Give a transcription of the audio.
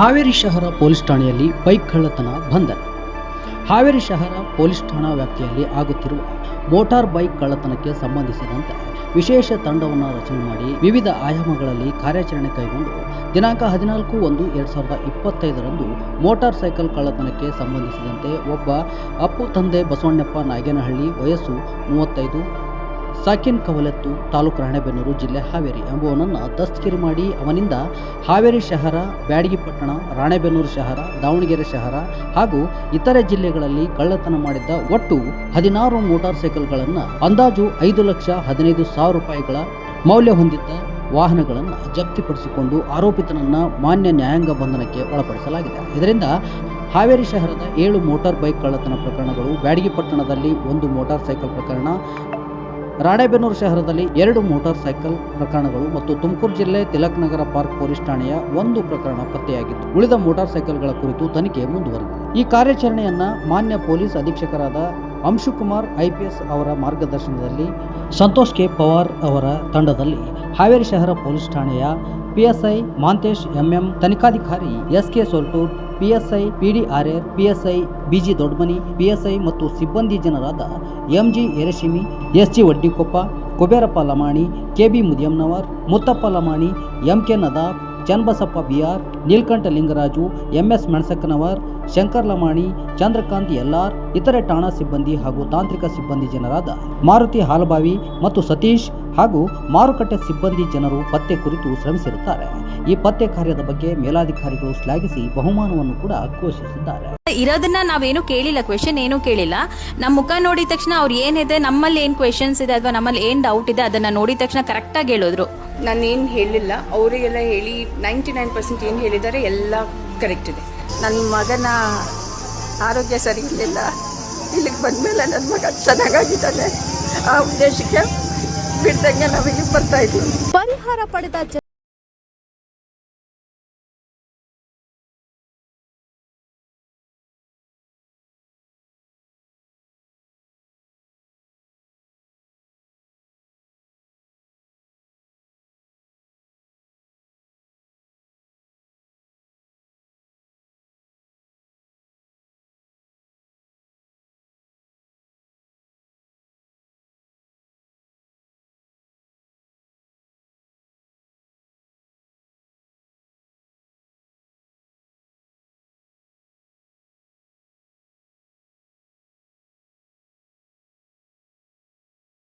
ಹಾವೇರಿ ಶಹರ ಪೊಲೀಸ್ ಠಾಣೆಯಲ್ಲಿ ಬೈಕ್ ಕಳ್ಳತನ ಬಂಧನ. ಹಾವೇರಿ ಶಹರ ಪೊಲೀಸ್ ಠಾಣಾ ವ್ಯಾಪ್ತಿಯಲ್ಲಿ ಆಗುತ್ತಿರುವ ಮೋಟಾರ್ ಬೈಕ್ ಕಳ್ಳತನಕ್ಕೆ ಸಂಬಂಧಿಸಿದಂತೆ ವಿಶೇಷ ತಂಡವನ್ನು ರಚನೆ ಮಾಡಿ ವಿವಿಧ ಆಯಾಮಗಳಲ್ಲಿ ಕಾರ್ಯಾಚರಣೆ ಕೈಗೊಂಡು ದಿನಾಂಕ ಹದಿನಾಲ್ಕು ಒಂದು ಎರಡು ಸಾವಿರದ ಇಪ್ಪತ್ತೈದರಂದು ಮೋಟಾರ್ ಸೈಕಲ್ ಕಳ್ಳತನಕ್ಕೆ ಸಂಬಂಧಿಸಿದಂತೆ ಒಬ್ಬ ಅಪ್ಪು ತಂದೆ ಬಸವಣ್ಣಪ್ಪ ನಾಗೇನಹಳ್ಳಿ ವಯಸ್ಸು ಮೂವತ್ತೈದು ಸಾಕಿನ್ ಕವಲತ್ತು ತಾಲೂಕು ರಾಣೆಬೆನ್ನೂರು ಜಿಲ್ಲೆ ಹಾವೇರಿ ಎಂಬುವನನ್ನು ದಸ್ತಗಿರಿ ಮಾಡಿ ಅವನಿಂದ ಹಾವೇರಿ ಶಹರ, ಬ್ಯಾಡಗಿ ಪಟ್ಟಣ, ರಾಣೆಬೆನ್ನೂರು ಶಹರ, ದಾವಣಗೆರೆ ಶಹರ ಹಾಗೂ ಇತರೆ ಜಿಲ್ಲೆಗಳಲ್ಲಿ ಕಳ್ಳತನ ಮಾಡಿದ್ದ ಒಟ್ಟು ಹದಿನಾರು ಮೋಟಾರ್ ಸೈಕಲ್ಗಳನ್ನು ಅಂದಾಜು ಐದು ಲಕ್ಷ ಹದಿನೈದು ಸಾವಿರ ರೂಪಾಯಿಗಳ ಮೌಲ್ಯ ಹೊಂದಿದ್ದ ವಾಹನಗಳನ್ನು ಜಪ್ತಿಪಡಿಸಿಕೊಂಡು ಆರೋಪಿತನನ್ನ ಮಾನ್ಯ ನ್ಯಾಯಾಂಗ ಬಂಧನಕ್ಕೆ ಒಳಪಡಿಸಲಾಗಿದೆ. ಇದರಿಂದ ಹಾವೇರಿ ಶಹರದ ಏಳು ಮೋಟಾರ್ ಬೈಕ್ ಕಳ್ಳತನ ಪ್ರಕರಣಗಳು ಬ್ಯಾಡಗಿಪಟ್ಟಣದಲ್ಲಿ ಒಂದು ಮೋಟಾರ್ ಸೈಕಲ್ ಪ್ರಕರಣ ರಾಣೆಬೆನ್ನೂರು ಶಹರದಲ್ಲಿ ಎರಡು ಮೋಟಾರ್ ಸೈಕಲ್ ಪ್ರಕರಣಗಳು ಮತ್ತು ತುಮಕೂರು ಜಿಲ್ಲೆ ತಿಲಕ್ ನಗರ ಪಾರ್ಕ್ ಪೊಲೀಸ್ ಠಾಣೆಯ ಒಂದು ಪ್ರಕರಣ ಪತ್ತೆಯಾಗಿತ್ತು. ಉಳಿದ ಮೋಟಾರ್ ಸೈಕಲ್ಗಳ ಕುರಿತು ತನಿಖೆ ಮುಂದುವರೆದಿದೆ. ಈ ಕಾರ್ಯಾಚರಣೆಯನ್ನ ಮಾನ್ಯ ಪೊಲೀಸ್ ಅಧೀಕ್ಷಕರಾದ ಅಂಶುಕುಮಾರ್ ಐಪಿಎಸ್ ಅವರ ಮಾರ್ಗದರ್ಶನದಲ್ಲಿ ಸಂತೋಷ್ ಕೆ. ಪವಾರ್ ಅವರ ತಂಡದಲ್ಲಿ ಹಾವೇರಿ ಶಹರ ಪೊಲೀಸ್ ಠಾಣೆಯ PSI Mantesh MM ತನಿಖಾಧಿಕಾರಿ S K Soltur PSI PDRR PSI, BG Dodmani PSI ಮತ್ತು ಸಿಬ್ಬಂದಿ ಜನರಾದ MG S SG Vaddikoppa, Kuberappa Lamani, KB Mudiyamnavar, Muttappa Lamani, MK Nadab, Channabasappa BR, Neelkanth Lingaraju, MS Menasakkanavar, Shankar Lamani, Chandrakant LR ಇತರೆ ಠಾಣಾ ಸಿಬ್ಬಂದಿ ಹಾಗೂ ತಾಂತ್ರಿಕ ಸಿಬ್ಬಂದಿ ಜನರಾದ ಮಾರುತಿ ಹಾಲಬಾವಿ ಮತ್ತು ಸತೀಶ್ ಹಾಗೂ ಮಾರುಕಟ್ಟೆ ಸಿಬ್ಬಂದಿ ಜನರು ಪತ್ತೆ ಕುರಿತು ಶ್ರಮಿಸಿರುತ್ತಾರೆ. ಈ ಪತ್ತೆ ಕಾರ್ಯದ ಬಗ್ಗೆ ಮೇಲಾಧಿಕಾರಿಗಳು ಶ್ಲಾಘಿಸಿ ಬಹುಮಾನವನ್ನು ಕೂಡ ಘೋಷಿಸಿದ್ದಾರೆ. ಇರೋದನ್ನ ನಾವೇನು ಕೇಳಿಲ್ಲ ಕ್ವೆಶನ್ ಏನು ಕೇಳಿಲ್ಲ. ನಮ್ಮ ಮುಖ ನೋಡಿದ ತಕ್ಷಣ ಅವ್ರು ಏನಿದೆ ನಮ್ಮಲ್ಲಿ ಏನ್ ಕ್ವೆಶನ್ಸ್ ಇದೆ ಅಥವಾ ನಮ್ಮಲ್ಲಿ ಏನ್ ಡೌಟ್ ಇದೆ ಅದನ್ನ ನೋಡಿದ ತಕ್ಷಣ ಕರೆಕ್ಟಾಗಿ ಹೇಳಿದ್ರು. ನಾನೇನು ಹೇಳಿಲ್ಲ ಅವರಿಗೆಲ್ಲ ಹೇಳಿ ನೈಂಟಿ ನೈನ್ ಪರ್ಸೆಂಟ್ ಏನು ಹೇಳಿದ್ದಾರೆ ಎಲ್ಲ ಕರೆಕ್ಟ್ ಇದೆ. ನನ್ನ ಮಗನ ಆರೋಗ್ಯ ಸರಿ ಇರಲಿಲ್ಲ ಇಲ್ಲಿಗೆ ಬಂದಮೇಲೆ ನನ್ನ ಮಗ ಚೆನ್ನಾಗಾಗಿದ್ದಾನೆ ಆ ಉದ್ದೇಶಕ್ಕೆ ಬಿಡ್ದಂಗೆ ನಮಗೆ ಬರ್ತಾ ಇದ್ದೀವಿ ಪರಿಹಾರ ಪಡೆದ